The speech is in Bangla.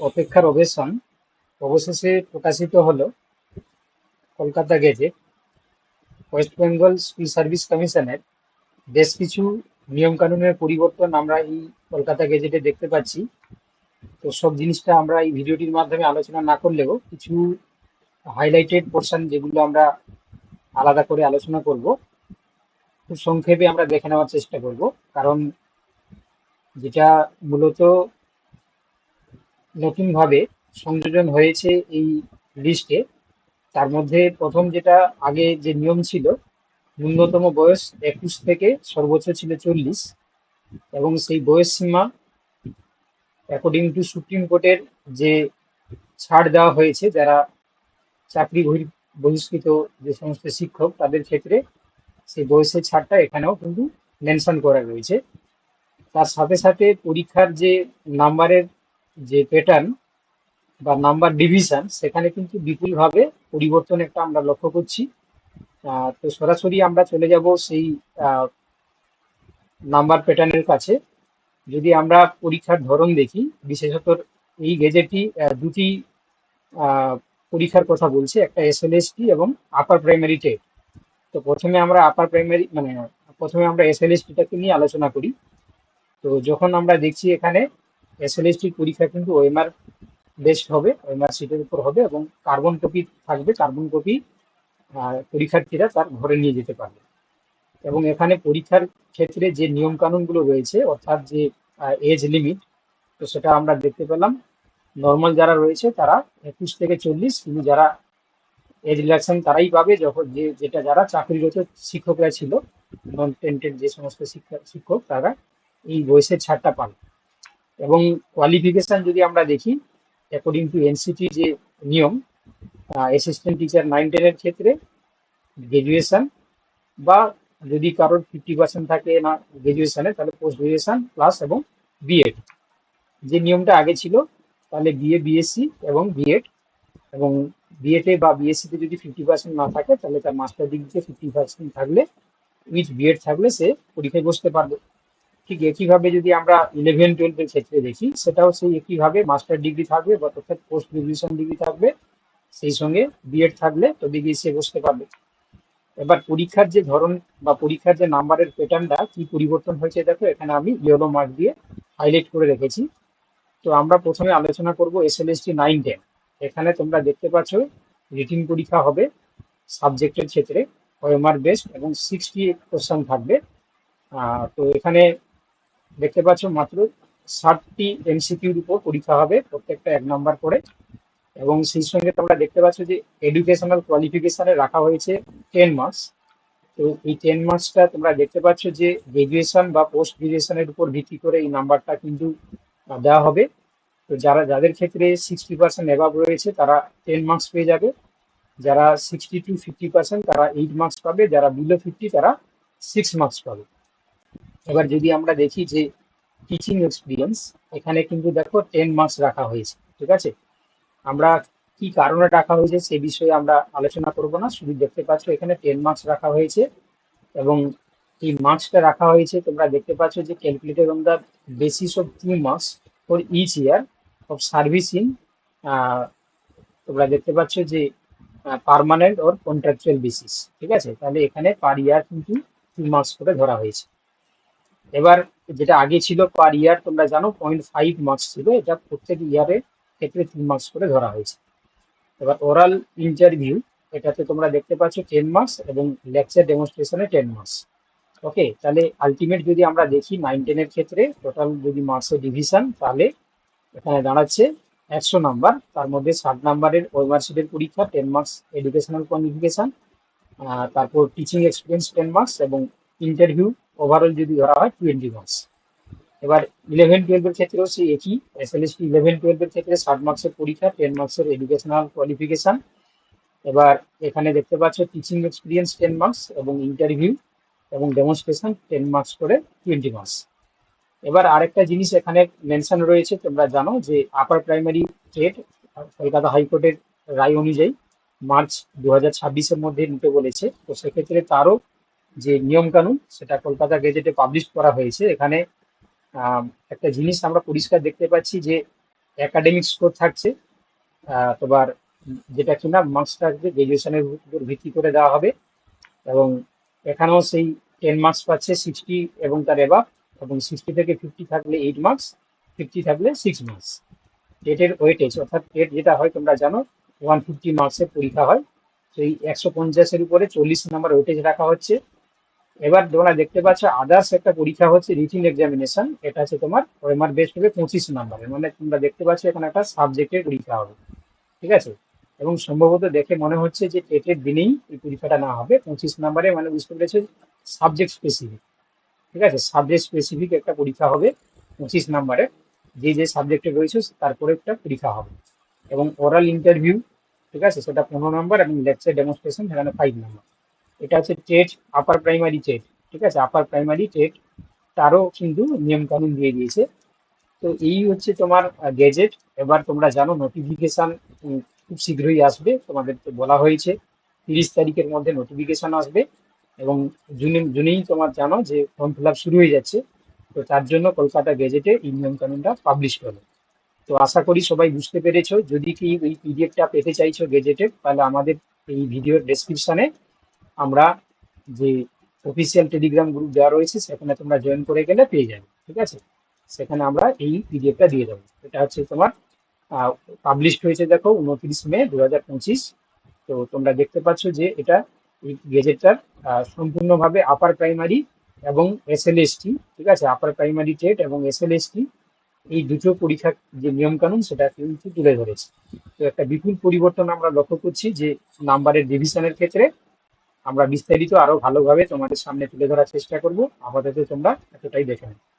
অপেক্ষার অবসান অবশেষে প্রকাশিত হলো Kolkata gazette, West Bengal school service কমিশনের। বেশ কিছু নিয়মকানুনের পরিবর্তন আমরা এই কলকাতা গেজেটে দেখতে পাচ্ছি। তো সব জিনিসটা আমরা এই ভিডিওটির মাধ্যমে আলোচনা না করলেও কিছু হাইলাইটেড পোর্শন যেগুলো আমরা আলাদা করে আলোচনা করব, খুব সংক্ষেপে আমরা দেখে নেওয়ার চেষ্টা করব। কারণ যেটা মূলত নতুনভাবে সংযোজন হয়েছে এই লিস্টে তার মধ্যে প্রথম যেটা আগে যে নিয়ম ছিল, ন্যূনতম বয়স একুশ থেকে সর্বোচ্চ ছিল চল্লিশ এবং সেই বয়স সীমা অ্যাকর্ডিং টু সুপ্রিম কোর্টের যে ছাড় দেওয়া হয়েছে, যারা চাকরি বহি- বহিষ্কৃত যে সমস্ত শিক্ষক, তাদের ক্ষেত্রে সেই বয়সের ছাড়টা এখানেও কিন্তু মেনশন করা রয়েছে। তার সাথে সাথে পরীক্ষার যে নাম্বারের যে প্যাটার্ন বা নাম্বার ডিভিশন সেখানে কিন্তু বিপুলভাবে পরিবর্তন একটা আমরা লক্ষ্য করছি। তো সরাসরি আমরা চলে যাব সেই নাম্বার প্যাটার্নের কাছে। যদি আমরা পরীক্ষার ধরন দেখি, বিশেষত এই গেজেটটি দুটি পরীক্ষার কথা বলছে, একটা এসএলএসটি এবং আপার প্রাইমারি টেট তো প্রথমে আমরা আপার প্রাইমারি মানে প্রথমে আমরা এসএলএসটিটাকে নিয়ে আলোচনা করি। তো যখন আমরা দেখছি এখানে এসএলএসটির পরীক্ষা কিন্তু ওএমআর বেস্ট হবে ওএমআর সিটের উপর হবে এবং কার্বন কপি থাকবে কার্বন কপি পরীক্ষার্থীরা তার ঘরে নিয়ে যেতে পারবে। এবং এখানে পরীক্ষার ক্ষেত্রে যে নিয়ম কানুনগুলো রয়েছে, অর্থাৎ যে এজ লিমিট তো সেটা আমরা দেখতে পেলাম। নর্মাল যারা রয়েছে তারা একুশ থেকে চল্লিশ, কিন্তু যারা এজ রিলাক্সন তারাই পাবে, যখন যে, যেটা যারা চাকরিরত শিক্ষকরা ছিল নন টেন্টেড যে সমস্ত শিক্ষা, শিক্ষক, তারা এই বয়সের ছাড়টা পান এবং কোয়ালিফিকেশন যদি আমরা দেখি অ্যাকর্ডিং টু এনসিটি যে নিয়ম অ্যাসিস্ট্যান্ট টিচার নাইন টেনের ক্ষেত্রে গ্রাজুয়েশন বা যদি কারোর ফিফটি পার্সেন্ট থাকে না গ্রাজুয়েশনে তাহলে পোস্ট গ্রাজুয়েশন প্লাস এবং বিএড যে নিয়মটা আগে ছিল, তাহলে বিএ বিএসসি এবং বিএড এবং বিএতে বা বিএসসিতে যদি ফিফটি পার্সেন্ট না থাকে, তাহলে তার মাস্টার ডিগ্রিতে ফিফটি পার্সেন্ট থাকলে উইথ বিএড থাকলে সে পরীক্ষায় বসতে পারবে। ঠিক একইভাবে যদি আমরা ইলেভেন টুয়েলভের ক্ষেত্রে দেখি, সেটাও সেই একইভাবে মাস্টার ডিগ্রি থাকবে বা অর্থাৎ পোস্ট গ্রাজুয়েশন ডিগ্রি থাকবে, সেই সঙ্গে বিএড থাকলে তবে গিয়ে সে বসতে পারবে। এবার পরীক্ষার যে ধরন বা পরীক্ষার যে নাম্বারের প্যাটার্নটা কি পরিবর্তন হয়েছে, দেখো, এখানে আমি ইয়েলো মার্ক দিয়ে হাইলাইট করে রেখেছি। তো আমরা প্রথমে আলোচনা করব এসএলএসটি নাইন টেন এখানে তোমরা দেখতে পাচ্ছ রিটিন পরীক্ষা হবে সাবজেক্টের ক্ষেত্রে ওএমআর বেস্ট এবং সিক্সটি কোশ্চেন থাকবে। তো এখানে দেখতে পাচ্ছ মাত্র ষাটটি এমসিকিউর উপর পরীক্ষা হবে প্রত্যেকটা এক নাম্বার করে। এবং সেই সঙ্গে তোমরা দেখতে পাচ্ছ যে এডুকেশনাল কোয়ালিফিকেশনে রাখা হয়েছে টেন মার্কস তো এই টেন মার্কসটা তোমরা দেখতে পাচ্ছ যে গ্রাজুয়েশন বা পোস্ট গ্রাজুয়েশনের উপর ভিত্তি করে এই নাম্বারটা কিন্তু দেওয়া হবে। তো যারা, যাদের ক্ষেত্রে সিক্সটি পার্সেন্ট অ্যাভাব রয়েছে, তারা টেন মার্কস পেয়ে যাবে। যারা সিক্সটি টু ফিফটি পার্সেন্ট তারা এইট মার্কস পাবে। যারা বিলো ফিফটি তারা সিক্স মার্কস পাবে। এবার যদি আমরা দেখি যে টিচিং এক্সপিরিয়েন্স এখানে কিন্তু দেখো টেন মার্কস রাখা হয়েছে, ঠিক আছে? আমরা কি কারণে রাখা হয়েছে সে বিষয়ে আমরা আলোচনা করব না, শুধু দেখতে পাচ্ছ এখানে টেন মার্কস রাখা হয়েছে এবং এই মার্কসটা রাখা হয়েছে, তোমরা দেখতে পাচ্ছ যে calculated on the basis of two marks for each year of service তোমরা দেখতে পাচ্ছ যে পার্মানেন্ট ওর কন্ট্রাকচুয়াল বেসিস ঠিক আছে? তাহলে এখানে পার ইয়ার কিন্তু টু মার্কস করে ধরা হয়েছে। এবার যেটা আগে ছিল পার ইয়ার তোমরা জানো পয়েন্ট ফাইভ মার্কস ছিল। এটা প্রত্যেক ইয়ারের ক্ষেত্রে তিন মার্কস করে ধরা হয়েছে। এবার ওরাল ইন্টারভিউ এটাতে তোমরা দেখতে পাচ্ছ টেন মার্কস এবং লেকচার ডেমনস্ট্রেশনে টেন মার্কস ওকে তাহলে আলটিমেট যদি আমরা দেখি নাইন টেনের ক্ষেত্রে টোটাল যদি মার্কসের ডিভিশন তাহলে এখানে দাঁড়াচ্ছে একশো নাম্বার তার মধ্যে ষাট নাম্বারের ওয়েমার্কশিটের পরীক্ষা টেন মার্কস এডুকেশনাল কোয়ালিফিকেশন তারপর টিচিং এক্সপিরিয়েন্স টেন মার্কস এবং ইন্টারভিউ ওভারঅল যদি ধরা হয় টোয়েন্টি মার্কস এবার ইলেভেন টুয়েলভের ক্ষেত্রেও সেই একই। এসএলএসটি ইলেভেন টুয়েলভের ক্ষেত্রে ষাট মার্কসের পরীক্ষা টেন মার্কসের এডুকেশনাল কোয়ালিফিকেশন এবার এখানে দেখতে পাচ্ছ টিচিং এক্সপিরিয়েন্স টেন মার্কস এবং ইন্টারভিউ এবং ডেমনস্ট্রেশন টেন মার্কস করে টোয়েন্টি মার্কস এবার আরেকটা জিনিস এখানে মেনশন রয়েছে, তোমরা জানো যে আপার প্রাইমারি টেট কলকাতা হাইকোর্টের রায় অনুযায়ী মার্চ দু হাজার ছাব্বিশের মধ্যে নিতে বলেছে তো সেক্ষেত্রে তারও যে নিয়ম কানুন সেটা কলকাতা গেজেটে পাবলিশ করা হয়েছে। এখানে একটা জিনিস আমরা পরিষ্কার দেখতে পাচ্ছি যে একাডেমিক স্কোর থাকছে। তোমার যেটা কিনা মার্কস থাকবে গ্রাজুয়েশনের উপর ভিত্তি করে দেওয়া হবে। এবং এখানেও সেই টেন মার্কস পাচ্ছে সিক্সটি এবং তার এবার এবং সিক্সটি থেকে ফিফটি থাকলে এইট মার্কস ফিফটি থাকলে সিক্স মার্কস টেটের ওয়েটেজ অর্থাৎ টেট যেটা হয়, তোমরা জানো ওয়ান ফিফটি মার্কসের পরীক্ষা হয়। সেই একশো পঞ্চাশের উপরে চল্লিশ নাম্বার ওয়েটেজ রাখা হচ্ছে। এবার তোমরা দেখতে পাচ্ছ আদার্স একটা পরীক্ষা হচ্ছে রিটিন এক্সামিনেশন এটা হচ্ছে তোমার ওএমআর বেস্ট হবে পঁচিশ নাম্বারের মানে তোমরা দেখতে পাচ্ছ এখানে একটা সাবজেক্টের পরীক্ষা হবে, ঠিক আছে? এবং সম্ভবত দেখে মনে হচ্ছে যে টেটের দিনেই এই পরীক্ষাটা না হবে, পঁচিশ নাম্বারে মানে বুঝতে পেরেছে সাবজেক্ট স্পেসিফিক ঠিক আছে? সাবজেক্ট স্পেসিফিক একটা পরীক্ষা হবে পঁচিশ নাম্বারে যে যে সাবজেক্টে রয়েছে তারপরে একটা পরীক্ষা হবে, এবং ওরাল ইন্টারভিউ ঠিক আছে? সেটা পনেরো নাম্বার এবং লেকচার ডেমনস্ট্রেশন সেখানে ফাইভ নাম্বার এটা হচ্ছে টেট আপার প্রাইমারি টেট, ঠিক আছে? আপার প্রাইমারি টেট, তারও কিন্তু নিয়মকানুন দিয়ে দিয়েছে। তো এই হচ্ছে তোমার গেজেট এবার তোমরা জানো নোটিফিকেশন খুব শীঘ্রই আসবে তোমাদের তো বলা হয়েছে। তিরিশ তারিখের মধ্যে নোটিফিকেশন আসবে এবং জুনে, জুনেই তোমার জানো যে ফর্ম ফিল শুরু হয়ে যাচ্ছে। তো তার জন্য কলকাতা গেজেটে এই নিয়ম কানুনটা পাবলিশ করবে তো আশা করি সবাই বুঝতে পেরেছ। যদি কি এই পিডিএফটা পেতে চাইছো গেজেটের তাহলে আমাদের এই ভিডিওর ডেসক্রিপশনে আমরা যে অফিসিয়াল টেলিগ্রাম গ্রুপ দেওয়া রয়েছে, সেখানে তোমরা জয়েন করে গেলে পেয়ে যাবে, ঠিক আছে? সেখানে আমরা এই পিডিএফটা দিয়ে দেবো। এটা হচ্ছে তোমার পাবলিশড হয়েছে দেখো উনত্রিশ মে দু হাজার পঁচিশ। তো তোমরা দেখতে পাচ্ছ যে এটা এই গেজেটটার সম্পূর্ণভাবে আপার প্রাইমারি এবং এস এল ঠিক আছে? আপার প্রাইমারি টেট এবং এস এল এই দুটো পরীক্ষার যে নিয়মকানুন, সেটা কিন্তু তুলে ধরেছে। তো একটা বিপুল পরিবর্তন আমরা লক্ষ্য করছি যে নাম্বারের ডিভিশনের ক্ষেত্রে আমরা বিস্তারিত আরও ভালোভাবে তোমাদের সামনে তুলে ধরার চেষ্টা করব। আপাতত তোমরা এতটাই দেখে নাও।